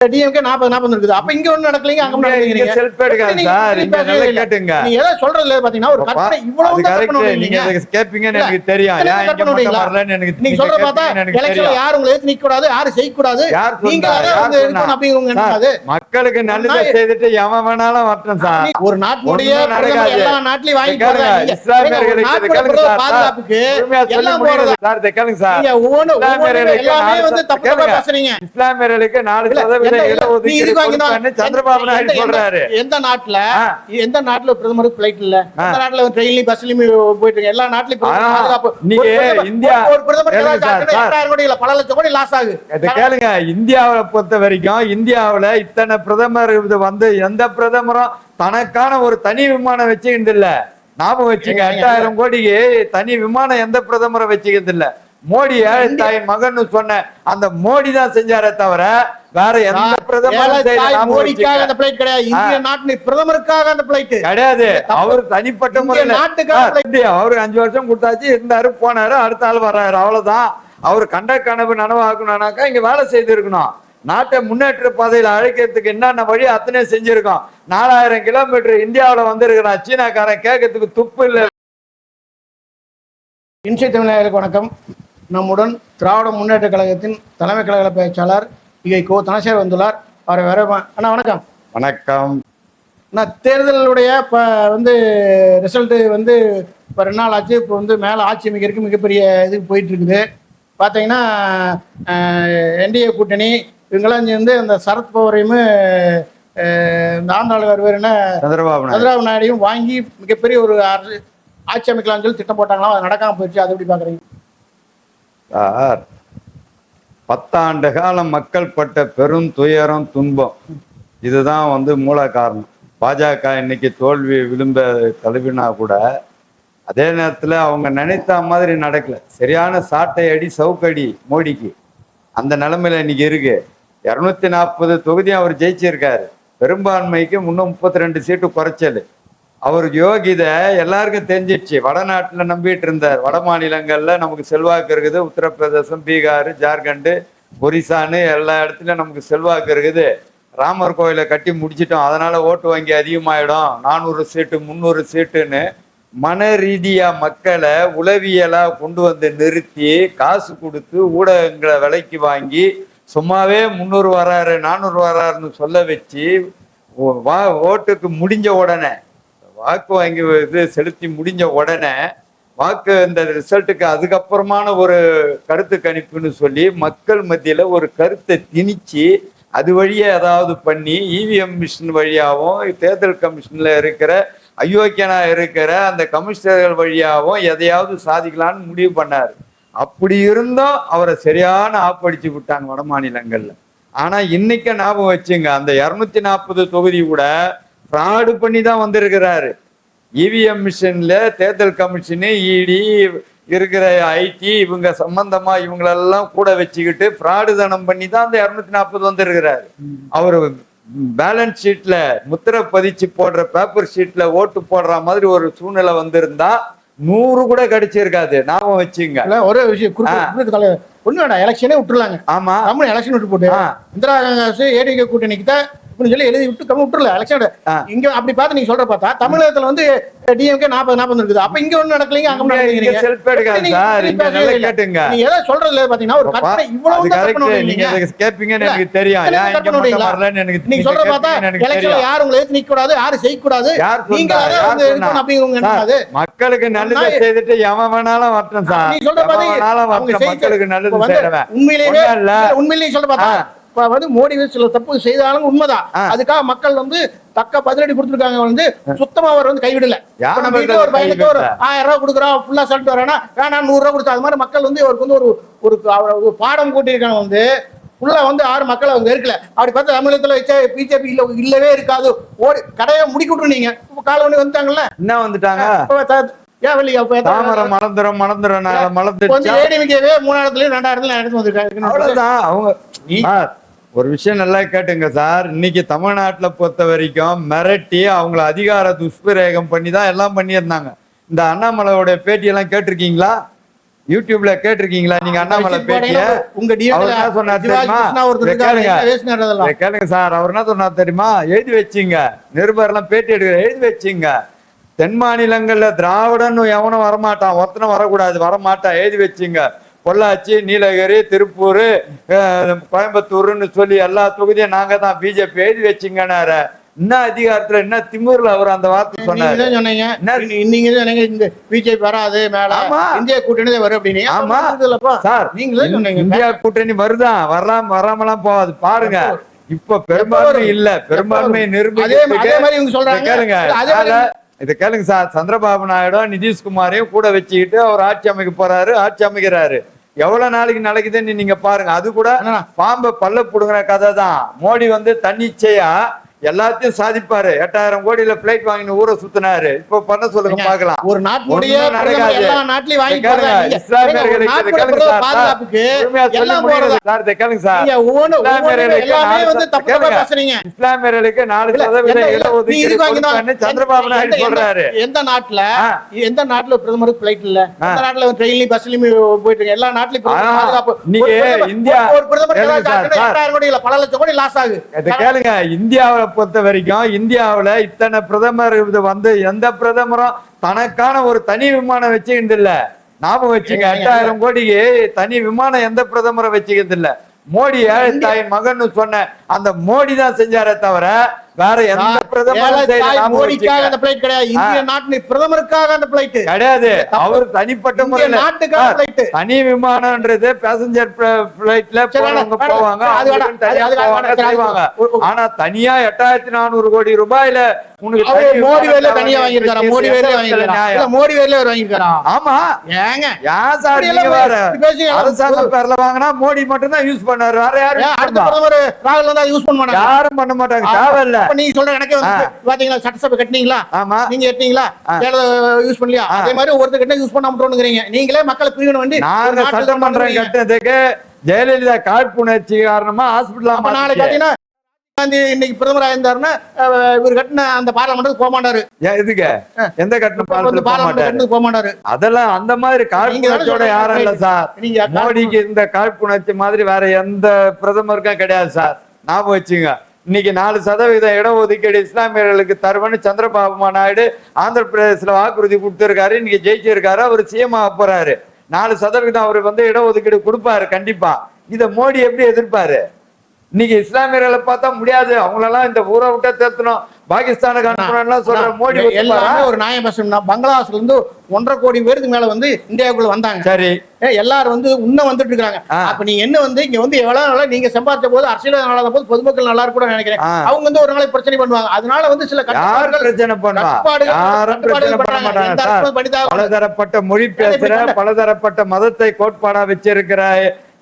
DMK நாற்பது நாற்பது இருக்குது அப்ப இங்க ஒண்ணு நடக்கலீங்க அங்க நடக்கலீங்க செல்ஃப் நீங்க சார் நல்லா. கேட்டுங்க ஏதோ சொல்றதுல பாத்தீங்கன்னா ஒரு கற்பனை இவ்வளவு. கற்பனை நீங்க கேட்பீங்கன்னு எனக்கு தெரியும் ஏன் இங்க கற்பனை மட்டும் விடுறீங்களா? வரலன்னு எனக்கு நீங்க சொல்ற பார்த்தா எலெக்ஷன்ல யாரும் உங்களை ஏத்து நிக்க கூடாது யாரும் செய்ய கூடாது யார் நீங்க? அதை யார் வந்து? இருக்கணும் அப்படிங்கிறவங்க மக்களுக்கு நல்லதை செய்துட்டு எவன் வேணாலும் வரட்டும் சார் ஒரு நடக்காது. எல்லா நாட்டிலையும் வாங்கி. நீங்க- இஸ்லாமியர்களுக்கு நாட்டுடைய. பாதுகாப்புக்கு எல்லாம் போடுறது. சார் கேளுங்க சார் இஸ்லாமியர்களுக்கு நாலு வந்து எந்த- சந்திரபாபு நாயுடு சொல்றாரு. நாட்டுல. எந்த நாட்டுல பிரதமர் பிளைட் இல்ல? எந்த நாட்டுல ட்ரெயின்லயும் பஸ்லயும் போயிட்டு எல்லா நாட்டிலயும் பிரதமர் நீங்க பிரதமர்- இந்தியா- ஒரு பிரதமர் பல லட்சம் கோடி லாஸ் ஆகுது. கேளுங்க. இந்தியாவை பொறுத்த வரைக்கும் இந்தியாவுல இத்தனை பிரதமர் இது வந்து எந்த பிரதமரும் தனக்கான ஒரு தனி விமானம் வச்சுக்கிறது இல்ல ஞாபகம் வச்சுங்க எட்டாயிரம் கோடிக்கு தனி விமானம் எந்த பிரதமரும் வச்சுக்கிறது இல்ல மோடி தாயின் மகன் சொன்ன அந்த மோடி தான் செஞ்சாரே தவிர வேற எந்த ஞாபகம் மோடிக்காக. அந்த பிளைட் கிடையாது. இந்திய நாட்டின் பிரதமருக்காக அந்த பிளைட் கிடையாது. அவர் தனிப்பட்ட முறையில நாட்டுக்காக அவரு அஞ்சு வருஷம் கொடுத்தாச்சு இருந்தாரு போனாரு அடுத்த ஆள் வர்றாரு அவ்வளவுதான். அவர் கண்ட கனவு நனவாக்கணும்னாக்கா இங்க வேலை செய்திருக்கணும். நாட்டை முன்னேற்ற பாதையில அழைக்கிறதுக்கு என்னென்ன வழி அத்தனை செஞ்சிருக்கோம். நாலாயிரம் கிலோமீட்டர் இந்தியாவுல வந்திருக்கிறான் சீனாக்காரன் கேட்கறதுக்கு துப்பு இல்ல. இன்சை தமிழர்களுக்கு வணக்கம். நம்முடன் திராவிட முன்னேற்ற கழகத்தின் தலைமை கழக பேச்சாளர் இகை கோ தனசேர் வந்துள்ளார். அவரை வேற அண்ணா வணக்கம். வணக்கம். நான் தேர்தலுடைய இப்போ வந்து ரிசல்ட்டு வந்து இப்போ ரெண்டு நாள் ஆச்சு. இப்போ வந்து மேலே ஆட்சி அமைக்கிறதுக்கு மிகப்பெரிய இதுக்கு போயிட்டு இருக்குது பார்த்தீங்கன்னா என்டிஏ கூட்டணி இவங்கெல்லாம் சேர்ந்து அந்த சரத் பவரையும் அஹ், இந்த ஆந்திராவில் வருவாருன்னா சந்திரபாபு நாயுடு. சந்திரபாபு நாயுடையும் வாங்கி மிகப்பெரிய ஒரு ஆட்சி அமைக்கலாம்னு சொல்லி திட்டம் போட்டாங்களாம். அது நடக்காம போயிடுச்சு. அதை எப்படி பார்க்குறீங்க பத்தாண்டு காலம் மக்கள் பட்ட பெரும் துயரம் துன்பம். இதுதான் வந்து மூல காரணம். பாஜக இன்னைக்கு தோல்வி விழும்ப தழுவினா கூட அதே நேரத்தில் அவங்க நினைத்த மாதிரி நடக்கல. சரியான சாட்டை அடி சவுக்கடி மோடிக்கு. அந்த நிலைமையில இன்னைக்கு இருக்கு. இரநூத்தி நாற்பது தொகுதி அவர் ஜெயிச்சிருக்காரு. பெரும்பான்மைக்கு முன்னூற்றி முப்பத்தி ரெண்டு சீட்டு குறைச்சல். அவர் யோகிதை எல்லாருக்கும் தெரிஞ்சிடுச்சு. வடநாட்டில் நம்பிட்டு இருந்தார். வட மாநிலங்களில் நமக்கு செல்வாக்கு இருக்குது. உத்தரப்பிரதேசம் பீகார் ஜார்க்கண்டு ஒரிசான்னு எல்லா இடத்துலையும் நமக்கு செல்வாக்கு இருக்குது. ராமர் கோயிலை கட்டி முடிச்சிட்டோம். அதனால ஓட்டு வங்கி அதிகமாயிடும். நானூறு சீட்டு முந்நூறு சீட்டுன்னு மன ரீதியாக மக்களை உளவியலா கொண்டு வந்து நிறுத்தி காசு கொடுத்து ஊடகங்களை விலைக்கு வாங்கி சும்மாவே முந்நூறு வராரு நானூறு வராருன்னு சொல்ல வச்சு வா ஓட்டுக்கு முடிஞ்ச உடனே வாக்கு வாங்கி இது செலுத்தி முடிஞ்ச உடனே வாக்கு இந்த ரிசல்ட்டுக்கு அதுக்கப்புறமான ஒரு கருத்து கணிப்புன்னு சொல்லி மக்கள் மத்தியில் ஒரு கருத்தை திணிச்சு அது வழியே ஏதாவது பண்ணி இவிஎம் மிஷின் வழியாகவும் தேர்தல் கமிஷனில் இருக்கிற அயோக்கியனாக இருக்கிற அந்த கமிஷனர்கள் வழியாகவும் எதையாவது சாதிக்கலான்னு முடிவு பண்ணார். அப்படி இருந்தும் அவரை சரியான ஆப்படிச்சு விட்டாங்க வட மாநிலங்களில். ஆனால் இன்னைக்கு ஞாபகம் வச்சுங்க அந்த இரநூத்தி நாற்பது தொகுதி கூட ஃப்ராடு பண்ணி தான் வந்திருக்கிறாரு. இவிஎம் மிஷின்ல தேர்தல் கமிஷனு இடி இருக்கிற ஐடி இவங்க சம்பந்தமா இவங்களெல்லாம் கூட வச்சுக்கிட்டு ஃப்ராடு தனம் பண்ணி தான் அந்த இருநூத்தி நாற்பது வந்திருக்கிறாரு. அவர் பேலன்ஸ் ஷீட்ல முத்திரை பதிச்சு போடுற பேப்பர் ஷீட்ல ஓட்டு போடுற மாதிரி ஒரு சூழ்நிலை வந்திருந்தா நூறு கூட கிடைச்சிருக்காது. ஞாபகம் வச்சுங்க. ஒரே விஷயம் ஒண்ணு வேண்டாம் எலெக்ஷனே விட்டுருலாங்க ஆமா. கம்முனு எலெக்ஷன் விட்டு போட்டு. இந்திரா காங்கிரஸ் ஏடிகே கூட்டணிக்கு தான் இப்படின்னு சொல்லி எழுதி விட்டு கம்மி விட்டுருல எலெக்ஷன். இங்க அப்படி பார்த்து நீங்க சொல்ற பார்த்தா தமிழகத்துல வந்து டிஎம்கே நாற்பது நாற்பது இருக்குது. அப்ப இங்க ஒண்ணு நடக்கலீங்க அங்க. கேட்டுங்க. நீங்க ஏதோ சொல்றதுல பாத்தீங்கன்னா ஒரு கற்பனை இவ்வளவு நீங்க கேட்பீங்கன்னு எனக்கு தெரியும் எனக்கு நீங்க சொல்ற பார்த்தா எலெக்ஷன்ல யாரும் உங்களை ஏத்து நிக்க கூடாது யாரும் செய்ய கூடாது யார் நீங்க யார் அது மக்களுக்கு நல்லது செய்துட்டு எவன் வேணாலும் வரட்டும் சார். நீ சொல்ற செய்த- மக்களுக்கு நல்லது செய்யறவன் உண்மையிலேயே உண்மையிலேயே சொல்ல பார்த்தா வந்து மோடி சில தப்பு செய்தாலும் உண்மைதான். அதுக்காக மக்கள் வந்து தக்க பதிலடி கொடுத்துருக்காங்க வந்து சுத்தமா அவர் வந்து கைவிடல. ஒரு பையனுக்கு ஒரு? ஆயிரம் ரூபாய் கொடுக்குறோம் ஃபுல்லா சொல்லிட்டு வரேன்னா வேணாம் நூறு ரூபாய் கொடுத்தா. அது மாதிரி மக்கள் வந்து அவருக்கு வந்து ஒரு ஒரு பாடம் கூட்டியிருக்காங்க வந்து உள்ள வந்து ஆறு மக்கள் அவங்க இருக்கல அப்படி பார்த்தா தமிழகத்துல வச்சா பிஜேபி இல்ல இல்லவே இருக்காது. ஓடி கடையை முடிக்க விட்டுருந்தீங்க கால ஒண்ணு வந்துட்டாங்கல்ல? என்ன வந்துட்டாங்க? தாமரம் மலர்ந்துரும் மலர்ந்துரும் மலர்ந்துருச்சா? மூணாயிரத்துலயும் ரெண்டாயிரத்துல எடுத்து வந்திருக்காங்க அவ்வளவுதான். அவங்க ஒரு விஷயம் நல்லா கேட்டுங்க சார். இன்னைக்கு தமிழ்நாட்டுல பொறுத்த வரைக்கும் மிரட்டி அவங்கள அதிகார துஷ்பிரயோகம் பண்ணி தான் எல்லாம் பண்ணியிருந்தாங்க. இந்த அண்ணாமலையோட பேட்டியெல்லாம் கேட்டிருக்கீங்களா? யூடியூப்ல கேட்டிருக்கீங்களா? நீங்க அண்ணாமலை பேட்டிய? உங்க சொன்னார் தெரியுமா? கேளுங்க. சார். அவர் என்ன சொன்னார் தெரியுமா? எழுதி வச்சிங்க. நிருபர்லாம் பேட்டி எடுக்கிற எழுதி வச்சிங்க. தென் மாநிலங்கள்ல திராவிடன்னு எவனும் வரமாட்டான். ஒருத்தனும் வரக்கூடாது. வரமாட்டான் எழுதி வச்சிங்க. பொள்ளாச்சி நீலகிரி திருப்பூர் கோயம்புத்தூர்னு சொல்லி எல்லா தொகுதியும் நாங்க தான் பிஜேபி எழுதி வச்சிங்கன்னாரு என்ன அதிகாரத்துல என்ன திமிர்ல அவர் அந்த வார்த்தை சொன்னாரு? சொன்னீங்க. நீங்க சொன்னீங்க. இந்த பிஜேபி வராது மேல ஆமா. இந்திய கூட்டணி வரும் அப்படின்னு. ஆமா. சார் நீங்களே சொன்னீங்க. இந்தியா கூட்டணி வருதான் வரலாம் வராமலாம் போகாது. பாருங்க. இப்ப பெரும்பான்மை? இல்ல. பெரும்பான்மை இதை சொல்றாங்க. கேளுங்க. இதை கேளுங்க சார். சந்திரபாபு நாயுடும் நிதிஷ்குமாரையும் கூட வச்சுக்கிட்டு அவர் ஆட்சி அமைக்க போறாரு ஆட்சி அமைக்கிறாரு. எவ்வளவு நாளைக்கு நடக்குதுன்னு நீங்க பாருங்க அது கூட. பாம்பை பல்ல புடுங்குற கதை தான் மோடி வந்து தன்னிச்சையா எல்லாத்தையும் சாதிப்பாரு. எட்டாயிரம் கோடியில பிளைட் வாங்கின ஊரை சுத்தினாரு. இப்ப பண்ண சொல்லுங்க பாக்கலாம் ஒரு நாட்டுடைய இஸ்லாமியர்களுக்கு நாலு சதவீதம் சந்திரபாபு நாயுடு சொல்றாரு. எந்த நாட்டுல. எந்த நாட்டுல பிரதமருக்கு பிளைட் இல்ல? நாட்டுல ட்ரெயின்லயும் பஸ்லயும் போயிட்டு இருக்கு எல்லா நாட்டுலயும் நீங்க இந்தியா- ஒரு பிரதமர் பல லட்சம் கோடி லாஸ் ஆகுது. கேளுங்க. இந்தியாவை பொறுத்த வரைக்கும் இந்தியாவுல இத்தனை பிரதமர் இது வந்து எந்த பிரதமரும் தனக்கான ஒரு தனி விமானம் வச்சுக்கிறது இல்ல ஞாபகம் வச்சுங்க. எட்டாயிரம் கோடிக்கு தனி விமானம் எந்த பிரதமரை வச்சுக்கிறது இல்ல மோடி ஏழை தாயின் மகன் சொன்ன அந்த மோடி தான் செஞ்சாரே தவிர வேற எந்த ஞாபகம் மோடிக்காக. அந்த பிளைட் கிடையாது. இந்திய நாட்டின் பிரதமருக்காக அந்த பிளைட் கிடையாது. அவர் தனிப்பட்ட முறையில நாட்டுக்காக பிளைட் தனி விமானம்ன்றது பேசஞ்சர் பிளைட்ல போவாங்க போவாங்க, ஆனா தனியா எட்டாயிரத்தி நானூறு கோடி ரூபாயில உனக்கு மோடி வேர்ல தனியா வாங்கியிருக்காரா. மோடி விதத்துல வாங்கியிருக்காரா? மோடி வேர்ல அவர் வாங்கியிருக்காரா? ஆமா. ஏங்க. ஏன் சார் இப்படி நீங்க எல்லாம் வேற இப்படி பேசுங்க. அரசாங்க பேர்ல வாங்கினா மோடி மட்டும் தான் யூஸ் பண்ணாரு வேற யாரும் அடுத்த? பிரதமர் ராகுல் தான் யூஸ் பண்ண மாட்டாங்க. யாரும் பண்ண மாட்டாங்க. தேவையில்ல. அப்ப நீங்க சொல்ற எனக்கே வந்து பாத்தீங்களா சட்டசபை கட்டினீங்களா? ஆமா. நீங்க எட்டீங்களா யூஸ் பண்ணலையா. அதே மாதிரி ஒருத்தர் கிட்ட யூஸ் பண்ண விட்டுறீங்க நீங்களே மக்களை பிரிவினை வேண்டி நாங்க சட்டமன்றம். கட்டினதுக்கு ஜெயலலிதா காழ்ப்புணர்ச்சி காரணமா ஹாஸ்பிட்டல் நாளைக்கு பாத்தீங்கன்னா காந்தி இன்னைக்கு பிரதமர் ஆயிருந்தாருன்னா இவர் கட்டின அந்த பார்லமெண்ட்டுக்கு போக மாட்டாரு. எதுக்கு? எந்த இப்ப போக பார்லமெண்ட் போக மாட்டாரு. அதெல்லாம் அந்த மாதிரி காழ்ப்புணர்ச்சியோட. யாரும் இல்ல சார். நீங்க மோடிக்கு இந்த காழ்ப்புணர்ச்சி மாதிரி வேற எந்த பிரதமருக்கும் கிடையாது சார். ஞாபகம் வச்சுங்க இன்னைக்கு நாலு சதவீதம் இடஒதுக்கீடு இஸ்லாமியர்களுக்கு தருவன்னு சந்திரபாபு நாயுடு ஆந்திர பிரதேசத்துல வாக்குறுதி கொடுத்துருக்காரு. இன்னைக்கு ஜெயிச்சிருக்காரு. அவர் சிஎம் ஆக போறாரு. நாலு சதவீதம் அவர் வந்து இடஒதுக்கீடு கொடுப்பாரு. கண்டிப்பா. இதை மோடி எப்படி எதிர்ப்பாரு? இன்னைக்கு இஸ்லாமியர்களை பார்த்தா முடியாது. அவங்களெல்லாம் இந்த ஊரை விட்டா தேர்த்தணும். பாகிஸ்தானுக்கு அனுப்பணும்லாம் சொல்ற மோடி? எல்லாமே ஒரு நியாயம் பேசணும்னா பங்களாதேஷ்ல இருந்து ஒன்றரை கோடி பேருக்கு மேல வந்து இந்தியாவுக்குள்ள வந்தாங்க. சரி. எல்லாரும் வந்து இன்னும் வந்துட்டு இருக்காங்க. அப்ப நீங்க என்ன வந்து இங்க வந்து எவ்வளவு நாளா நீங்க சம்பாதிச்ச போது அரசியல் நல்லா போது பொதுமக்கள் நல்லா இருக்கும் நினைக்கிறேன். அவங்க வந்து ஒரு நாளைக்கு பிரச்சனை பண்ணுவாங்க. அதனால வந்து சில பிரச்சனை பண்ணுவா? கட்டுப்பாடுகள் யாரும் பிரச்சனை கட்டுப்பாடுகள் பண்ண பண்றாங்க. மாட்டாங்க எந்த சார் அரசும் பண்ணித்தான் பலதரப்பட்ட மொழி பேசுற பலதரப்பட்ட மதத்தை கோட்பாடா வச்சிருக்கிற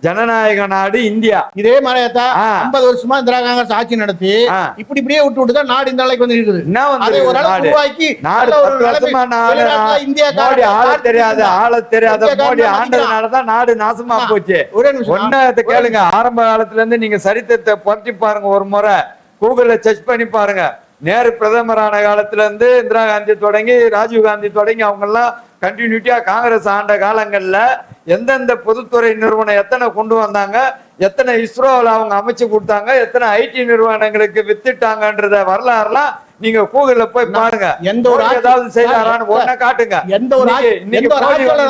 ஜனநாயக நாடு இந்தியா. இதே மாதிரிதான் ஆ. ஐம்பது வருஷமா இந்திரா காங்கிரஸ் ஆட்சி நடத்தி. இப்படி இப்படியே விட்டு விட்டு தான் நாடு இந்த நாளைக்கு வந்து இருக்குது உருவாக்கி நாடு வருஷமா நாடு இந்தியா மோடி ஆள தெரியாத ஆள தெரியாத மோடி ஆண்டதுனாலதான் நாடு நாசமா. போச்சு. ஒன்னத்தை கேளுங்க. ஆரம்ப காலத்துல இருந்து நீங்க சரித்திரத்தை புரட்டி பாருங்க ஒரு முறை. கூகுள்ல சர்ச் பண்ணி பாருங்க. நேரு பிரதமரான காலத்திலேருந்து இந்திரா காந்தி தொடங்கி ராஜீவ் காந்தி தொடங்கி அவங்கெல்லாம் கண்டினியூட்டியாக காங்கிரஸ் ஆண்ட காலங்களில் எந்தெந்த பொதுத்துறை நிறுவனம் எத்தனை கொண்டு வந்தாங்க எத்தனை இஸ்ரோவில் அவங்க அமைச்சு கொடுத்தாங்க எத்தனை ஐடி நிறுவனங்களுக்கு வித்துட்டாங்கன்றத வரலாறுலாம் நீங்க கூகுள்ல போய் பாருங்க எந்த ஒரு ஏதாவது ஒன்ன காட்டுங்க எந்த ஒரு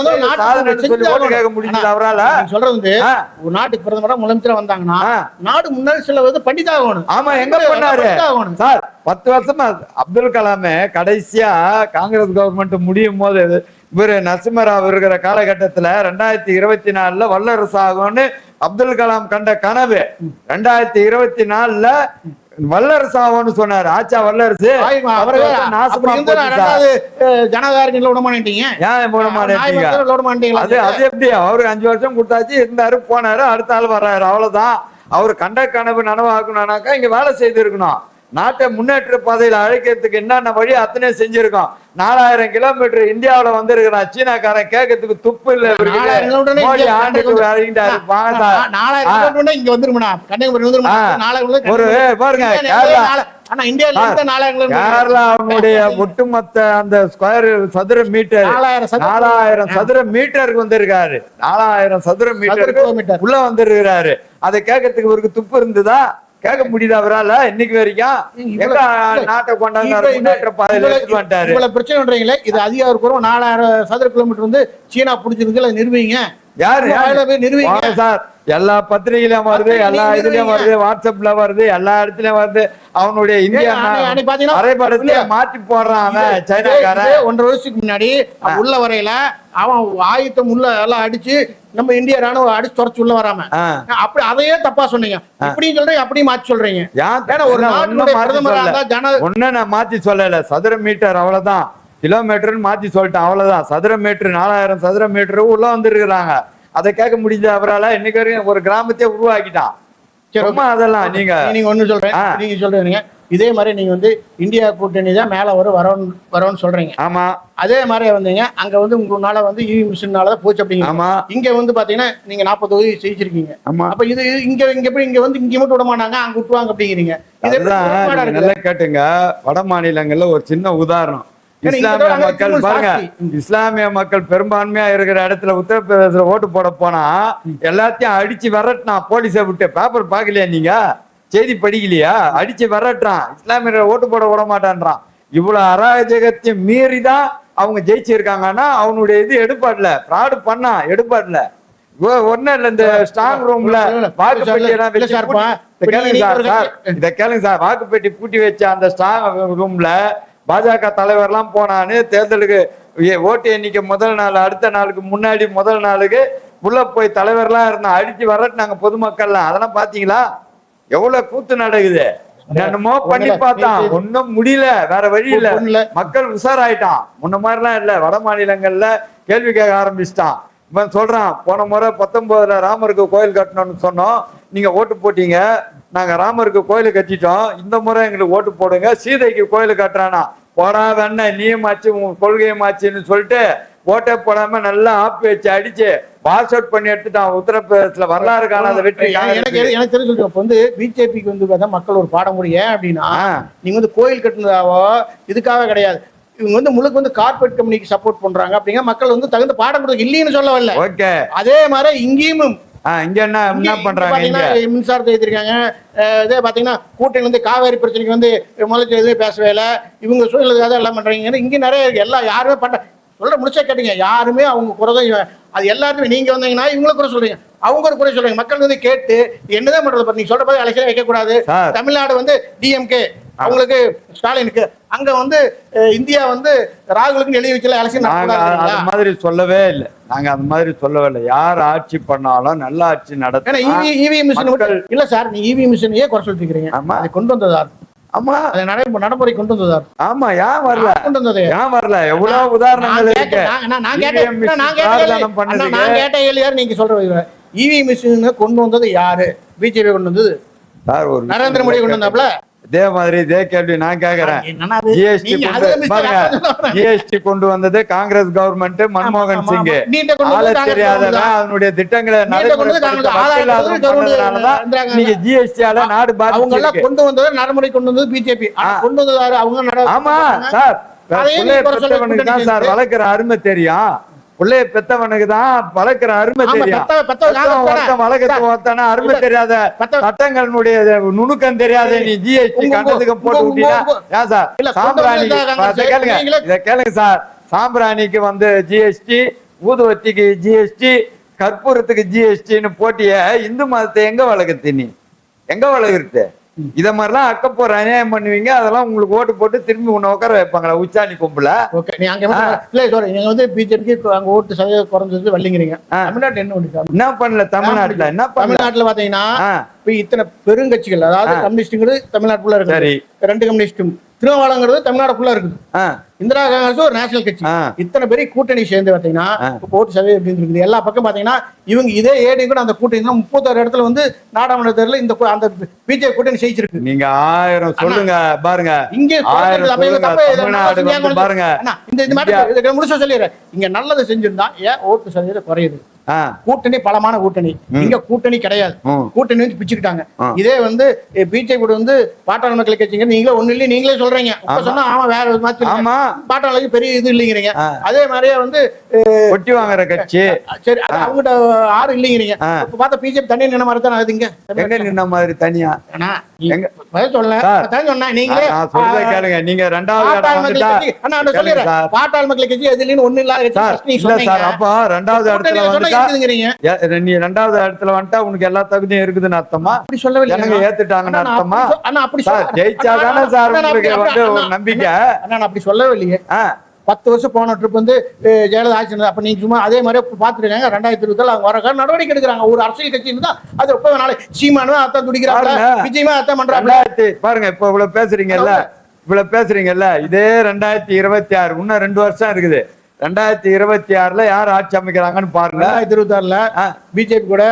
சொல்லி செஞ்சு ஓட்டு கேட்க. முடியுது அவரால நீங்க சொல்றது வந்து. ஒரு நாட்டுக்கு பிரதமரா முதலமைச்சரா வந்தாங்கன்னா. நாடு முன்னாடி சில வந்து பண்ணித்தான் ஆமா எங்க பண்ணாரு சார் பத்து வருஷமா அப்துல் கலாமே கடைசியா காங்கிரஸ் கவர்மெண்ட் முடியும் போது இவரு நரசிம்மராவ் இருக்கிற காலகட்டத்துல ரெண்டாயிரத்தி இருபத்தி நாலுல வல்லரசு ஆகும்னு அப்துல் கலாம் கண்ட கனவு ரெண்டாயிரத்தி இருபத்தி நாலுல வல்லரசு ஆகும்னு சொன்னாரு. ஆச்சா வல்லரசு? அவரே மாட்டேங்க. விட மாட்டீங்களா அது அது எப்படி? அவருக்கு அஞ்சு வருஷம் கொடுத்தாச்சு இருந்தாரு போனாரு அடுத்த ஆள் வர்றாரு. அவ்வளவுதான். அவர் கண்ட கனவு நனவாக்கணும்னாக்கா இங்க வேலை செய்து இருக்கணும். நாட்டை முன்னேற்ற பாதையில அழைக்கிறதுக்கு என்னென்ன வழி அத்தனை செஞ்சிருக்கோம். நாலாயிரம் கிலோமீட்டர் இந்தியாவுல வந்திருக்கிறான் சீனாக்காரன் கேட்கறதுக்கு துப்பு இல்ல ஒரு பாருங்க கேரளாவுடைய ஒட்டுமொத்த அந்த ஸ்கொயர் சதுர மீட்டர் நாலாயிரம் சதுர மீட்டருக்கு வந்திருக்காரு. நாலாயிரம் சதுர மீட்டருக்கு உள்ள வந்திருக்கிறாரு. அதை கேட்கறதுக்கு இவருக்கு துப்பு இருந்ததா? கேட்க முடியுதா அவரால? இன்னைக்கு வரைக்கும் நாட்டை கொண்டாந்து முன்னேற்ற பாதையில இவ்வளவு- எடுத்துட்டு வந்துட்டாரு? இவ்வளவு பிரச்சனை பண்றீங்களே இது அதிகாரப்பூர்வம் நாலாயிரம் சதுர கிலோமீட்டர் வந்து சீனா பிடிச்சிருக்கு அதை நிறுவீங்க. யாரு சார். எல்லா பத்திரிகையிலும் வருது எல்லா இதுலயும் வருது வாட்ஸ்அப்ல வருது எல்லா இடத்துலயும் வருது. அவனுடைய இந்தியா இல்ல. மாத்தி போடுறான் சைனாக்காரன். ஒன்றரை வருஷத்துக்கு முன்னாடி உள்ள வரையில அவன் ஆயுத்தம் உள்ள எல்லாம் அடிச்சு நம்ம இந்திய ராணுவம் அடிச்சு துறைச்சு உள்ள வராம. அப்படி அதையே தப்பா சொன்னீங்க. இப்படியும் சொல்றீங்க அப்படியும் மாத்தி சொல்றீங்க. ஏன் ஏன்னா ஒரு என்ன நாட்டுடைய ஒண்ணும் மாத்தி பிரதமரா சொல்லல. இருந்தா ஜன ஒண்ணு நான் மாத்தி சொல்லல. சதுர மீட்டர் அவ்வளவுதான். கிலோமீட்டர்னு மாத்தி சொல்லிட்டேன் அவ்வளவுதான். சதுர மீட்டர் நாலாயிரம் சதுர மீட்டர் உள்ள வந்திருக்கிறாங்க. அதை கேட்க முடிஞ்ச அவரால. இன்னைக்கு வரைக்கும் ஒரு கிராமத்தையே உருவாக்கிட்டான். சும்மா அதெல்லாம் நீங்க நீங்க ஒண்ணு சொல்றேன். நீங்க சொல்றீங்க இதே மாதிரி நீங்க வந்து இந்தியா கூட்டணி தான் மேல வரும் வரோன்னு வரோன்னு சொல்றீங்க. ஆமா. அதே மாதிரி வந்தீங்க. அங்க வந்து உங்களால வந்து இவி மிஷினால தான் போச்சு அப்படிங்க ஆமா. இங்க வந்து பாத்தீங்கன்னா நீங்க நாற்பது தொகுதி ஜெயிச்சிருக்கீங்க. ஆமா. அப்ப இது இங்க இங்க போய் இங்க வந்து இங்க மட்டும் விட மாட்டாங்க அங்க விட்டுவாங்க அப்படிங்கிறீங்க. கேட்டுங்க. வட மாநிலங்கள்ல ஒரு சின்ன உதாரணம். இஸ்லாமிய மக்கள் பாருங்க. இஸ்லாமிய மக்கள் பெரும்பான்மையா இருக்கிற இடத்துல உத்தரப்பிரதேசத்துல ஓட்டு போட போனா எல்லாத்தையும் அடிச்சு விரட்டினா போலீஸை விட்டு பேப்பர் பார்க்கலையா நீங்க? செய்தி படிக்கலையா? அடிச்சு விரட்டுறான். இஸ்லாமியர்கள் ஓட்டு போட விட மாட்டான்றான். இவ்வளவு அராஜகத்தையும் மீறி தான் அவங்க ஜெயிச்சிருக்காங்கன்னா அவனுடைய இது எடுப்பாடல ஃப்ராடு பண்ணா எடுப்பாடல ஒன்னும் இல்ல இந்த ஸ்ட்ராங் ரூம்ல வாக்குப்பெட்டி இத கேளுங்க சார் வாக்குப்பெட்டி பூட்டி வச்ச அந்த ஸ்ட்ராங் ரூம்ல பாஜக தலைவர்லாம் போனான்னு தேர்தலுக்கு ஓட்டு எண்ணிக்கை முதல் நாள் அடுத்த நாளுக்கு முன்னாடி முதல் நாளுக்கு உள்ள போய் தலைவர்லாம் இருந்தா அடிச்சு வரட்டுனாங்க பொதுமக்கள்லாம். அதெல்லாம் பாத்தீங்களா? எவ்வளவு கூத்து நடக்குது. என்னமோ பண்ணி பார்த்தான். ஒண்ணும் முடியல. வேற வழி இல்ல. மக்கள் உஷாராயிட்டான். முன்ன மாதிரிலாம் இல்ல. வட மாநிலங்கள்ல கேள்வி கேட்க ஆரம்பிச்சிட்டான். இவன் சொல்றான் போன முறை பத்தொன்பதுல ராமருக்கு கோயில் கட்டணும்னு சொன்னோம். நீங்க ஓட்டு போட்டீங்க. நாங்க ராமருக்கு கோயில் கட்டிட்டோம். இந்த முறை எங்களுக்கு ஓட்டு போடுங்க. சீதைக்கு கோயில் கட்டுறானா. போடா வேணா நீயமாச்சு உன் கொள்கையமாச்சுன்னு சொல்லிட்டு ஓட்டே போடாம நல்லா ஆப்பி வச்சு அடிச்சு பாஸ் அவுட் பண்ணி எடுத்துட்டான். உத்தரப்பிரதேசத்துல வரலாறு காணாத வெற்றி எனக்கு எனக்கு- தெரிஞ்சு. இப்ப வந்து பிஜேபிக்கு வந்து பார்த்தா மக்கள் ஒரு பாடம் முடியும் ஏன் அப்படின்னா. நீங்க வந்து கோயில் கட்டுனதாவோ இதுக்காக கிடையாது. இவங்க வந்து முழுக்க வந்து கார்பரேட் கம்பெனிக்கு சப்போர்ட் பண்றாங்க. அப்படிங்க மக்கள் வந்து தகுந்த பாடம் கொடுக்க இல்லைன்னு சொல்ல வரல. ஓகே. அதே மாதிரி இங்கேயும் இங்க என்ன என்ன பண்றாங்க இங்க? மின்சாரத்தை ஏத்திருக்காங்க. இதே பாத்தீங்கன்னா கூட்டணி வந்து காவேரி பிரச்சனைக்கு வந்து முதல்ல எதுவுமே பேசவே இல்லை. இவங்க சூழலுக்காக எல்லாம் பண்றாங்க இங்க நிறைய இருக்கு. எல்லாம் யாருமே பண்ண சொல்ற முடிச்சா கேட்டீங்க. யாருமே அவங்க குறைதான். அது எல்லாருமே நீங்க வந்தீங்கன்னா இவங்கள குறை சொல்றீங்க. அவங்க ஒரு குறை சொல்றீங்க. மக்கள் வந்து கேட்டு என்னதான் பண்றது? நீங்க சொல்ற மாதிரி எலெக்ஷன் வைக்க கூடாது. தமிழ்நாடு வந்து டிஎம்கே அவங்களுக்கு ஸ்டாலினுக்கு. அங்க வந்து இந்தியா வந்து ராகுலுக்கு எழுதி வச்சல எலெக்ஷன் அது மாதிரி சொல்லவே இல்லை. நாங்க அந்த மாதிரி சொல்லவே இல்லை. யார் ஆட்சி பண்ணாலும் நல்ல ஆட்சி நடத்த இவி இவிஎம் மிஷின் இல்ல சார் நீ இவிஎம் மிஷினையே குறை சொல்லிட்டு இருக்கிறீங்க ஆமா. அதை கொண்டு வந்ததார் ஆமா. அதை நடை நடைமுறை கொண்டு வந்ததார் ஆமா ஏன் வரல? கொண்டு வந்தது? ஏன் வரல? எவ்வளவு உதாரணங்கள் இருக்கு. நான் நான் நான் கேட்ட- EVM நான் கேட்ட கேள்வி- பிரார்த்தனை பண்ணதுக்கு- அண்ணா, நான் கேட்ட கேள்வி யாரு நீங்க சொல்ற இவி மிஷின் கொண்டு வந்தது யாரு? பிஜேபி கொண்டு வந்தது நரேந்திர மோடி கொண்டு வந்தாப்ல இதே மாதிரி இதே கேள்வி நான் கேக்குறேன்? ஜிஎஸ்டி நீங்க ஜிஎஸ்டி கொண்டு வந்தது காங்கிரஸ் கவர்மெண்ட் மன்மோகன் சிங் ஆள கவர்மெண்ட் அதனுடைய திட்டங்களை. இன்னைக்கு ஜிஎஸ்டியால நாடு அவங்க எல்லாம் கொண்டு வந்தது நடைமுறை கொண்டு வந்தது பிஜேபி. கொண்டு வந்தது யாரு? அவங்க ஆமா சார். வளர்க்கிற அருமை தெரியும். பிள்ளைய பெத்தவனுக்கு தான் வளர்க்கிற அருமை தெரியும். ஒருத்தனா அருமை தெரியாத சட்டங்களுடைய நுணுக்கம் தெரியாத நீ ஜிஎஸ்டி கண்டதுக்கு போட்டு விட்டீங்கன்னா ஏன் சார் சாம்பிராணி கேளுங்க. இதை கேளுங்க சார். சாம்பிராணிக்கு வந்து ஜிஎஸ்டி ஊதுவத்திக்கு ஜிஎஸ்டி கற்பூரத்துக்கு ஜிஎஸ்டின்னு போட்டிய இந்து மதத்தை எங்க வளர்க்குறது நீ? எங்க வளர்க்குறது? இத மாதிரிலாம் அக்கப்போர் அநியாயம் பண்ணுவீங்க. அதெல்லாம் உங்களுக்கு ஓட்டு போட்டு திரும்பி உன்னை உட்கார வைப்பாங்களா? உச்சாணி கும்பல. ஓகே நீ அங்க இல்ல sorry, நீங்க வந்து பிஜேபிக்கு அங்க ஓட்டு சதவீதம் குறைஞ்சது வள்ளிங்கிறீங்க. தமிழ்நாட்டு என்ன பண்ணல? தமிழ்நாட்டுல. என்ன தமிழ்நாட்டுல பாத்தீங்கன்னா இப்ப இத்தனை பெருங்கட்சிகள் அதாவது கம்யூனிஸ்டுங்கிறது தமிழ்நாட்டுக்குள்ள இருக்கு சரி. ரெண்டு கம்யூனிஸ்டும். திருமாவளங்கிறது தமிழ்நாடுக்குள்ள இருக்குது. ஆ. இந்திரா காங்கிரஸ் ஒரு நேஷனல் கட்சி. இத்தனை பெரிய கூட்டணி சேர்ந்து பாத்தீங்கன்னா இப்போ ஓட்டு சதவீதம் எப்படி இருக்குது எல்லா பக்கம் பாத்தீங்கன்னா இவங்க இதே ஏடி கூட அந்த கூட்டணி முப்பத்தாறு இடத்துல வந்து நாடாளுமன்ற தேர்தலில் இந்த அந்த பிஜேபி கூட்டணி ஜெயிச்சிருக்கு. நீங்க ஆயிரம் சொல்லுங்க பாருங்க. இங்கே. தமிழ்நாடு. பாருங்க. இந்த இந்த மாதிரி முடிச்ச சொல்லிடுறேன். இங்க நல்லது செஞ்சிருந்தா ஏன் ஓட்டு சதவீதம் குறையுது? கூட்டணி பலமான கூட்டணி. இங்க கூட்டணி கிடையாது. கூட்டணி வந்து பிச்சுக்கிட்டாங்க. இதே வந்து பிஜேபி கூட வந்து பாட்டாளி மக்கள் கட்சிங்க நீங்களே ஒண்ணு இல்லையே நீங்களே சொல்றீங்க. சொன்னா ஆமா வேற மாதிரி. ஆமா. பாட்டாளி பெரிய இது இல்லைங்கிறீங்க. அதே மாதிரியே வந்து ஒட்டி வாங்குற கட்சி. சரி அவங்ககிட்ட ஆறு இல்லைங்கிறீங்க. இப்ப பார்த்தா பிஜேபி தண்ணி நின்ன மாதிரி தானே அதுங்க எங்க நின்ன மாதிரி தனியா? நீங்க ரெண்டாவது பாட்டாளி மக்கள் கட்சி எதுலயும் ஒண்ணு இல்லாத அப்போ ரெண்டாவது இடத்துல நீ ரெண்டாவது இடத்துல வந்துட்டா உனக்கு எல்லா தகுதியும் இருக்குதுன்னு அர்த்தமா? அப்படி சொல்லவே இல்லைங்க ஏத்துட்டாங்கன்னு அர்த்தமா? அப்படி சார் உங்களுக்கு வந்து ஒரு நம்பிக்கை? அண்ணா நான் அப்படி சொல்லவே இல்லையே பத்து வருஷம் போன ட்ரிப் வந்து ஜெயலலிதா ஆட்சி. அப்ப சும்மா அதே மாதிரி பாத்துருக்காங்க ரெண்டாயிரத்தி இருபத்தி அவங்க நடவடிக்கை எடுக்கிறாங்க. ஒரு அரசியல் கட்சி இருந்தா அது ரொம்ப நாளை சீமானும் அத்தான் துடிக்கிறாங்க. விஜயமா அத்தான் ரெண்டாயிரத்தி பாருங்க இப்ப இவ்வளவு பேசுறீங்கல்ல? இவ்வளவு பேசுறீங்கல்ல? இதே ரெண்டாயிரத்தி இருபத்தி ஆறு. இன்னும் ரெண்டு வருஷம் இருக்குது. ரெண்டாயிரத்தி இருபத்தி ஆறுல யார் ஆட்சி அமைக்கிறாங்கன்னு பாருங்க. ரெண்டாயிரத்தி இருபத்தி ஆறுல. பிஜேபி கூட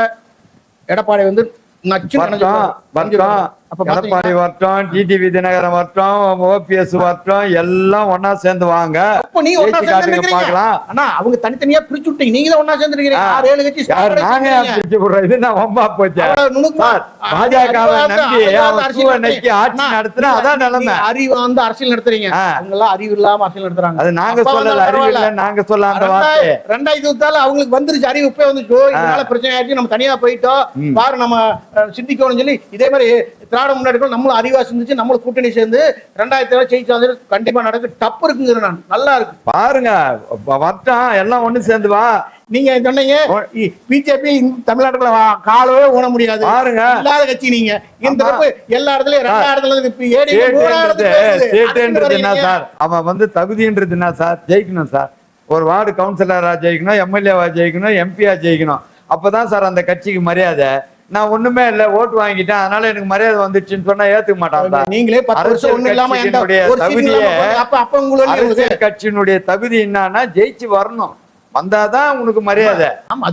எடப்பாடி வந்து நச்சு எடப்பாடி வரட்டும் டிடிவி தினகரன் வரட்டும் ஓபிஎஸ் வரட்டும் எல்லாம் ஒன்னா சேர்ந்து வாங்க. பார்க்கலாம். அண்ணா அவங்க தனித்தனியா பிரிச்சு விட்டீங்க நீங்க தான் ஒண்ணா சேர்ந்து. ஆறு ஏழு கட்சி நாங்க. பிரிச்சு விடுறோம் இது நான் வம்பா போச்சு அறிவார்ந்த- நம்பி ஆட்சி நடத்தினா அதான் நிலைமை. நீங்க அறிவார்ந்த அரசியல் நடத்துறீங்க. அவங்க எல்லாம் அறிவு இல்லாம அரசியல் நடத்துறாங்க அது நாங்க சொல்லல அறிவு இல்ல. நாங்க சொல்ல அந்த வார்த்தை ரெண்டாயிரத்தி இருபத்தாறு அவங்களுக்கு வந்துருச்சு அறிவு இப்ப வந்துச்சோ இதனால பிரச்சனை ஆயிடுச்சு நம்ம தனியா போயிட்டோம். பாரு நம்ம சிந்திக்கணும்னு சொல்லி இதே மாதிரி திராவிட முன்னாடி நம்மளும் அறிவா சிந்திச்சு நம்மளும் கூட்டணி சேர்ந்து ரெண்டாயிரத்தி ஏழு ஜெயிச்சு கண்டிப்பா நடக்கு டப்பு இருக்குங்கிற நான் நல்லா இருக்கு. பாருங்க வ- வரட்டும் எல்லாம் ஒண்ணு சேர்ந்து வா. நீங்க சொன்னீங்க பிஜேபி தமிழ்நாட்டுக்குள்ள காலவே ஊன முடியாது. பாருங்க. இல்லாத கட்சி நீங்க. இந்த. தடவை எல்லா இடத்துலயும் ரெண்டாயிரம் இடத்துல என்ன. சார்? அவன் வந்து தகுதின்றது என்ன சார்? ஜெயிக்கணும் சார். ஒரு வார்டு கவுன்சிலரா ஜெயிக்கணும் எம்எல்ஏவா ஜெயிக்கணும் எம்பியா ஜெயிக்கணும். அப்பதான் சார் அந்த கட்சிக்கு மரியாதை. நான் ஒண்ணுமே இல்ல ஓட்டு வாங்கிட்டேன் அதனால எனக்கு மரியாதை வந்துச்சுன்னு சொன்னா ஏத்துக்க மாட்டான் சார் நீங்களே அரசியல் கட்சியினுடைய தகுதி என்னன்னா ஜெயிச்சு வரணும். வந்தாதான் உனக்கு மரியாதை.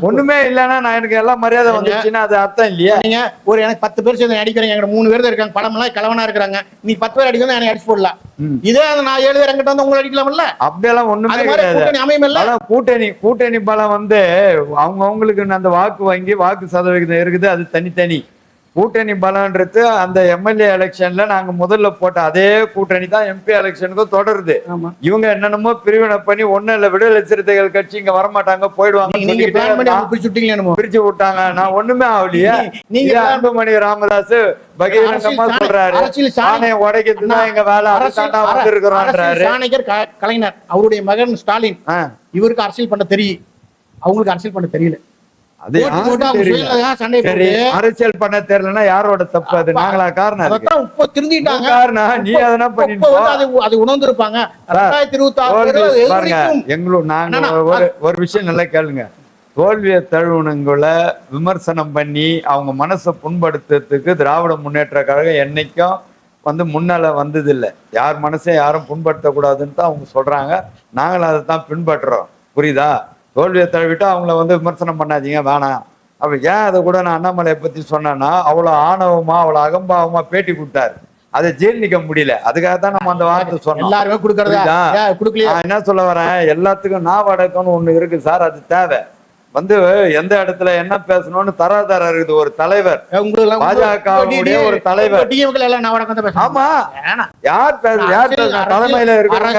ஒண்ணுமே இல்லைன்னா நான் எனக்கு எல்லாம் மரியாதை வந்துச்சுன்னா அது அர்த்தம் இல்லையா? நீங்க ஒரு எனக்கு பத்து பேர் சேர்ந்து அடிக்கிறீங்க எங்க மூணு பேர் தான் இருக்காங்க படம் எல்லாம் கிழவனா இருக்கிறாங்க. நீ பத்து பேர் அடிக்கணும் எனக்கு அடிச்சு போடலாம். இதே நான் ஏழு பேர் எங்கிட்ட வந்து உங்களை அடிக்கலாம்ல? அப்படியெல்லாம் ஒண்ணுமே கிடையாது. அமையுமில்ல? கூட்டணி கூட்டணி பலம் வந்து அவங்க அவங்களுக்கு அந்த வாக்கு வங்கி வாக்கு சதவிகிதம் இருக்குது அது தனித்தனி. கூட்டணி பலம்ன்றது அந்த எம்எல்ஏ எலெக்ஷன்ல நாங்க முதல்ல போட்ட அதே கூட்டணி தான் எம்பி எலெக்ஷனுக்கும் தொடருது. இவங்க என்னென்னமோ பிரிவினை பண்ணி ஒண்ணும் இல்ல விடுதலை சிறுத்தைகள் கட்சி இங்க வரமாட்டாங்க போயிடுவாங்க பிரிச்சு விட்டாங்க. நான் ஒண்ணுமே ஆகலையே. நீங்க அன்புமணி ராமதாஸ் பகிரங்கமா சொல்றாரு. ஆணையம் உடைக்கிறது தான் எங்க வேலை. அரசியல் அதுதான் அர- வந்திருக்கிறோன்றாரு. அரசியல் சாணக்கியர் க- கலைஞர். அவருடைய மகன் ஸ்டாலின். இவருக்கு அரசியல் பண்ண தெரியும். அவங்களுக்கு அரசியல் பண்ண தெரியல. அரசியல் பண்ண தெரியலன்னா யாரோட தப்பு? அது நாங்களா காரணம் இப்ப திருந்திட்டாங்க காரணம் நீ வந்து பண்ணிட்டு அது உணர்ந்திருப்பாங்க. ரெண்டாயிரத்தி இருபத்தி தோல்வி ஆறு பாருங்க எங்களும் நாங்க ஒரு விஷயம் நல்லா கேளுங்க. தோல்வியை தழுவுனங்களை விமர்சனம் பண்ணி அவங்க மனசை புண்படுத்துறதுக்கு திராவிட முன்னேற்ற கழகம் என்னைக்கும் வந்து முன்னால வந்ததில்லை. யார் மனசையும் யாரும் புண்படுத்தக்கூடாதுன்னு தான் அவங்க சொல்றாங்க. நாங்களும் அதை தான் பின்பற்றுறோம் புரியுதா? தோல்வியை தழுவிட்டு அவங்கள வந்து விமர்சனம் பண்ணாதீங்க வேணாம். அப்ப ஏன் அதை கூட நான் அண்ணாமலையை பத்தி சொன்னேன்னா அவ்வளோ ஆணவமா அவ்வளோ அகம்பாவமா பேட்டி கொடுத்தாரு. அதை ஜீர்ணிக்க முடியல. அதுக்காக தான் நம்ம அந்த வார்த்தை சொன்னோம். எல்லாருமே கொடுக்கறதா? நான் என்ன சொல்ல வரேன்? எல்லாத்துக்கும் நாவடக்கம்னு ஒண்ணு இருக்கு சார் அது தேவை. வந்து எந்த இடத்துல என்ன பேசணும்னு தராதரம் இருக்குது ஒரு தலைவர் பாஜக ஒரு தலைவர். ஆமா. யார் பேச யார் தலைமையில எல்லாம்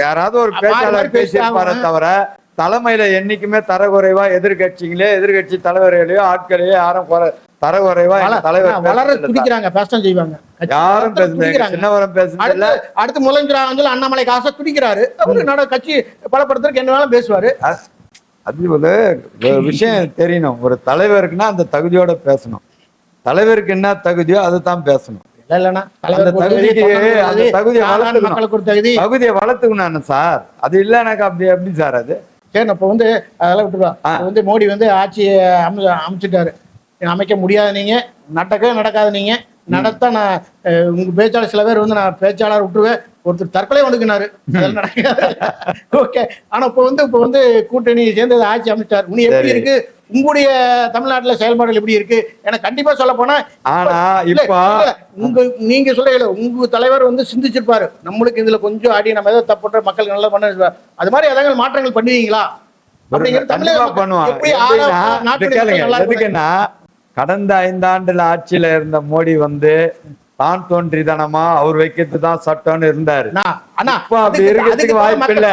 யாராவது ஒரு பேச்சாளர் பேசியிருப்பாரே. தவிர தலைமையில என்னைக்குமே தரக்குறைவா எதிர்கட்சிகளே எதிர்கட்சி தலைவர்களையோ ஆட்களையோ யாரும் குறை தரக்குறைவா தலைவர் வளர. துடிக்கிறாங்க பேசத்தான் செய்வாங்க. யாரும். சின்னவரம் பேசுறது அடுத்து முதலமைச்சர் அண்ணாமலை காசை துடிக்கிறாரு அவரு கட்சி பலப்படுத்துறதுக்கு என்ன வேணாலும் பேசுவாரு. அது ஒரு விஷயம் தெரியணும். ஒரு தலைவருக்குன்னா அந்த தகுதியோட பேசணும். தலைவருக்கு என்ன தகுதியோ அதை தான் பேசணும். தகுதியை வளர்த்துக்கணும். சார். அது இல்ல எனக்கு அப்படி எப்படி சார் அது? சரி அப்போ வந்து அதெல்லாம் விட்டுருவா. இப்ப வந்து மோடி வந்து ஆட்சியை அமை அமைச்சிட்டாரு. அமைக்க முடியாது நீங்க. நடக்கவே நடக்காது நீங்க. நடத்தா நான் உங்க பேச்சாளர் சில பேர் வந்து நான் பேச்சாளர் விட்டுருவேன். ஒருத்தர் தற்கொலை ஒடுக்கினாரு. அதெல்லாம் நடக்காது. ஓகே. ஆனா இப்போ வந்து இப்போ வந்து கூட்டணி சேர்ந்து ஆட்சி அமைச்சார் உனி எப்படி சரி. உங்களுடைய தமிழ்நாட்டுல செயல்பாடுகள் எப்படி இருக்கு? எனக்கு கண்டிப்பா சொல்ல போனா ஆனா இப்போ உங்க நீங்க சொல்ல உங்க தலைவர் வந்து சிந்திச்சிருப்பாரு. நம்மளுக்கு இதுல கொஞ்சம் அடி நம்ம ஏதோ தப்பு பண்ற மக்களுக்கு நல்லா பண்ண அது மாதிரி ஏதாவது மாற்றங்கள் பண்ணுவீங்களா? கடந்த ஐந்தாண்டுல ஆட்சியில இருந்த மோடி வந்து தான் தோன்றிதனமா அவர் வைக்கிறது தான் சட்டம்னு இருந்தாரு. அப்படி இருக்கிறதுக்கு வாய்ப்பு இல்ல.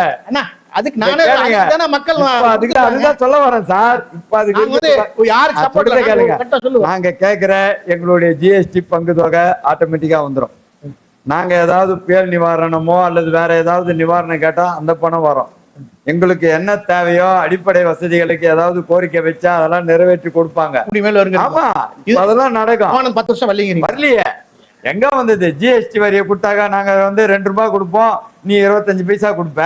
அதுக்கு நானே தானே மக்கள் அதுக்கு. அதுதான் சொல்ல வரேன் சார். இப்ப அதுக்கு நாங்க வந்து யாருக்கு இல்ல, கேளுங்க. நாங்க கேக்குற எங்களுடைய ஜிஎஸ்டி பங்கு தொகை ஆட்டோமேட்டிக்கா வந்துரும். நாங்க ஏதாவது புயல் நிவாரணமோ அல்லது வேற ஏதாவது நிவாரணம் கேட்டா அந்த பணம் வரும். எங்களுக்கு என்ன தேவையோ அடிப்படை வசதிகளுக்கு ஏதாவது கோரிக்கை வச்சா அதெல்லாம் நிறைவேற்றி கொடுப்பாங்க. இப்படி மேல வருங்க. ஆமா. அதெல்லாம் நடக்கும். பத்து வருஷம் வரலீங்க வரலையே. எங்க வந்தது? ஜிஎஸ்டி வரியை கொடுத்தாக்கா நாங்க வந்து ரெண்டு ரூபாய் கொடுப்போம். நீ இருபத்தஞ்சு பைசா கொடுப்ப.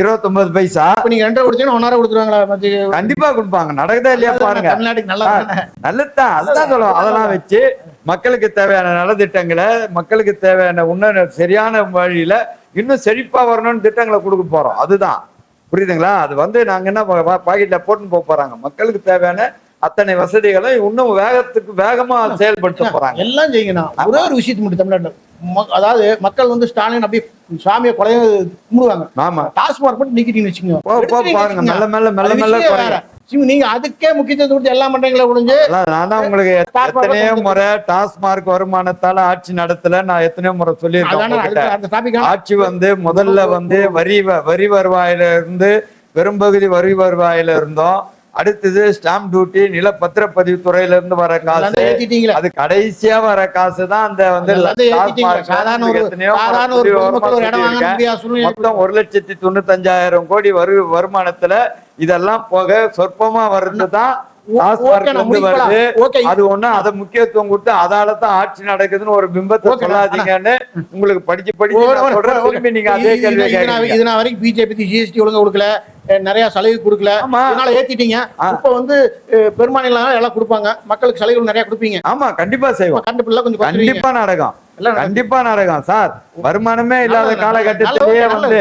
இருபத்தொன்பது பைசா. நீங்க ரெண்டரை கொடுத்தீங்கன்னா ஒன்னரை கொடுத்துருவாங்களா கண்டிப்பா கொடுப்பாங்க. நடக்குதா இல்லையா பாருங்க. தமிழ்நாட்டுக்கு நல்லா தானே? நல்லதுதான். அதுதான் சொல்லுவோம். அதெல்லாம் வச்சு மக்களுக்கு தேவையான நலத்திட்டங்களை மக்களுக்கு தேவையான உன்ன சரியான வழியில இன்னும் செழிப்பா வரணும்னு திட்டங்களை கொடுக்க போறோம். அதுதான். புரியுதுங்களா? அது வந்து நாங்க என்ன பாக்கெட்ல போட்டுன்னு போக போறாங்க. மக்களுக்கு தேவையான அத்தனை வசதிகளை இன்னும் வேகத்துக்கு வேகமா செயல்படுத்த போறாங்க. எல்லாம் செய்யுங்கண்ணா. ஒரே ஒரு விஷயத்து மட்டும் தமிழ்நாட்டுல அதாவது மக்கள் வந்து ஸ்டாலின் அப்படியே சாமியை கொலைய கும்பிடுவாங்க. ஆமா. டாஸ்மார்க் மட்டும் நீக்கிட்டீங்கன்னு வச்சுக்கோங்க. பாருங்க. மெல்ல மெல்ல மெல்ல மெல்ல நீங்க அதுக்கே முக்கியத்துவம் கொடுத்து எல்லாம் பண்றீங்களா முடிஞ்சு நான் தான் உங்களுக்கு எத்தனையோ முறை டாஸ்மார்க் வருமானத்தால ஆட்சி நடத்தல நான் எத்தனையோ முறை சொல்லியிருக்கேன் ஆட்சி வந்து முதல்ல வந்து வரி வரி வருவாயில இருந்து பெரும்பகுதி வரி வருவாயில இருந்தோம் அடுத்தது ஸ்டாம்ப் டியூட்டி நில பத்திரப்பதிவு துறையில இருந்து வர காசு அது கடைசியா வர காசு தான் அந்த வந்து மொத்தம் ஒரு லட்சத்தி தொண்ணூத்தஞ்சாயிரம் கோடி வரு வருமானத்துல இதெல்லாம் போக சொற்பமா வர்றது தான். வருது. அது ஒண்ணு அத முக்கியத்துவம் கொடுத்து அதால தான் ஆட்சி நடக்குதுன்னு ஒரு பிம்பத்தை சொல்லாதீங்கன்னு உங்களுக்கு படிச்சு படிச்சு நீங்க அதே கேள்வி இது நான் வரைக்கும் பிஜேபி ஜிஎஸ்டி ஒழுங்கா கொடுக்கல. நிறைய சலுகை கொடுக்கல. ஆமா. இதனால ஏத்திட்டீங்க. இப்ப வந்து பெரும்பான்மையில எல்லாம் கொடுப்பாங்க. மக்களுக்கு சலுகைகள் நிறைய கொடுப்பீங்க. ஆமா கண்டிப்பா செய்வோம். கண்டிப்பா கொஞ்சம். கண்டிப்பா நடக்கும். கண்டிப்பா நடக்கும் சார். வருமானமே இல்லாத காலகட்டத்திலேயே வந்து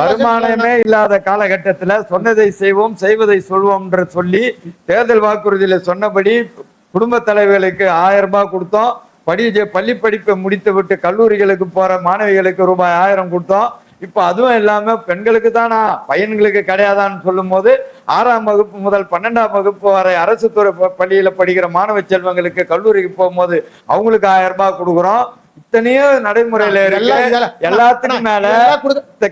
வருமானமே இல்லாத காலகட்டத்துல சொன்னதை செய்வோம் செய்வதை சொல்வோம்ன்ற சொல்லி தேர்தல் வாக்குறுதியில சொன்னபடி குடும்ப தலைவர்களுக்கு ஆயிரம் ரூபாய் கொடுத்தோம். படி பள்ளி படிப்பை முடித்து விட்டு கல்லூரிகளுக்கு போற மாணவிகளுக்கு ரூபாய் ஆயிரம் கொடுத்தோம். இப்ப அதுவும் இல்லாம பெண்களுக்கு தானா? பையன்களுக்கு கிடையாதான்னு சொல்லும் போது ஆறாம் வகுப்பு முதல் பன்னெண்டாம் வகுப்பு வரை அரசு துறை பள்ளியில படிக்கிற மாணவ செல்வங்களுக்கு கல்லூரிக்கு போகும்போது அவங்களுக்கு ஆயிரம் ரூபாய் கொடுக்குறோம். இத்தனையோ நடைமுறையில இருக்கு. எல்லாத்துக்கும் மேல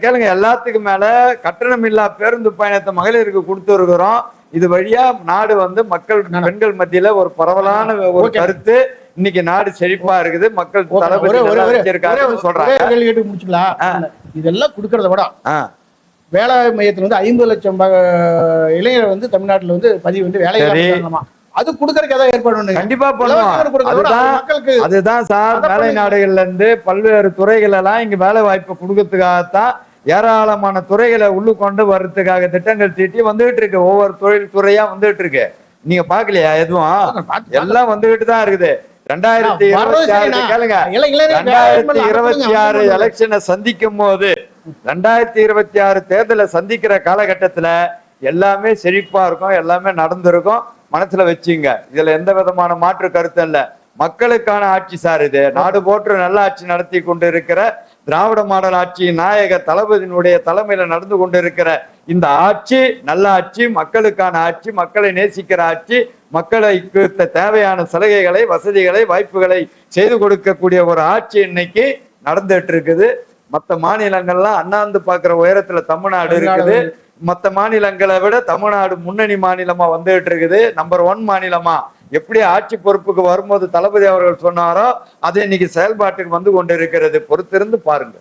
கேளுங்க எல்லாத்துக்கும் மேல கட்டணம் இல்லா பேருந்து பயணத்தை மகளிருக்கு கொடுத்து இருக்கிறோம். இது வழியா நாடு வந்து மக்கள் பெண்கள் மத்தியில ஒரு பரவலான ஒரு. கருத்து. இன்னைக்கு நாடு செழிப்பா இருக்குது. மக்கள் தளபதி கேட்டு முடிச்சுக்கலாம் இதெல்லாம் கொடுக்கறத விட வேலை மையத்துல வந்து ஐம்பது லட்சம் இளைஞர் வந்து தமிழ்நாட்டுல வந்து பதிவு வந்து வேலை. அது கொடுக்கறதுக்கு ஏதாவது ஏற்பாடு கண்டிப்பா பண்ணுவோம். அதுதான் மக்களுக்கு அதுதான் சார். பண்ணுங்க. நாடுகள்ல இருந்து பல்வேறு துறைகள் எல்லாம் இங்க வேலை வாய்ப்பு கொடுக்கறதுக்காகத்தான் ஏராளமான துறைகளை உள்ளு கொண்டு வர்றதுக்காக திட்டங்கள் தீட்டி வந்துகிட்டு இருக்கு. ஒவ்வொரு தொழில் துறையா வந்துகிட்டு இருக்கு. நீங்க பாக்கலையா எதுவும்? எல்லாம் வந்துகிட்டு தான் இருக்குது. ரெண்டாயிரத்தி இருபத்தி ஆறு. கேளுங்க. ரெண்டாயிரத்தி இருபத்தி ஆறு. எலெக்ஷனை சந்திக்கும் போது ரெண்டாயிரத்தி இருபத்தி ஆறு தேர்தலை சந்திக்கிற காலகட்டத்துல எல்லாமே செழிப்பா இருக்கும் எல்லாமே நடந்திருக்கும். மனசுல வச்சுங்க. இதுல எந்த விதமான மாற்று கருத்தும் இல்ல. மக்களுக்கான ஆட்சி சார் இது. நாடு போற்று நல்ல ஆட்சி நடத்தி கொண்டு இருக்கிற திராவிட மாடல் ஆட்சி நாயக தளபதியினுடைய தலைமையில நடந்து கொண்டு இருக்கிற இந்த ஆட்சி நல்ல ஆட்சி மக்களுக்கான ஆட்சி மக்களை நேசிக்கிற ஆட்சி மக்களுக்கு தேவையான சலுகைகளை வசதிகளை வாய்ப்புகளை செய்து கொடுக்கக்கூடிய ஒரு ஆட்சி இன்னைக்கு நடந்துட்டு இருக்குது மற்ற மாநிலங்கள்லாம் அண்ணாந்து பார்க்கிற உயரத்துல தமிழ்நாடு இருக்குது. மற்ற மாநிலங்களை விட தமிழ்நாடு முன்னணி மாநிலமா வந்துகிட்டு இருக்குது நம்பர் ஒன் மாநிலமா. எப்படி ஆட்சி பொறுப்புக்கு வரும்போது தளபதி அவர்கள் சொன்னாரோ அது இன்னைக்கு செயல்பாட்டுக்கு வந்து கொண்டிருக்கிறது. பொறுத்திருந்து பாருங்க.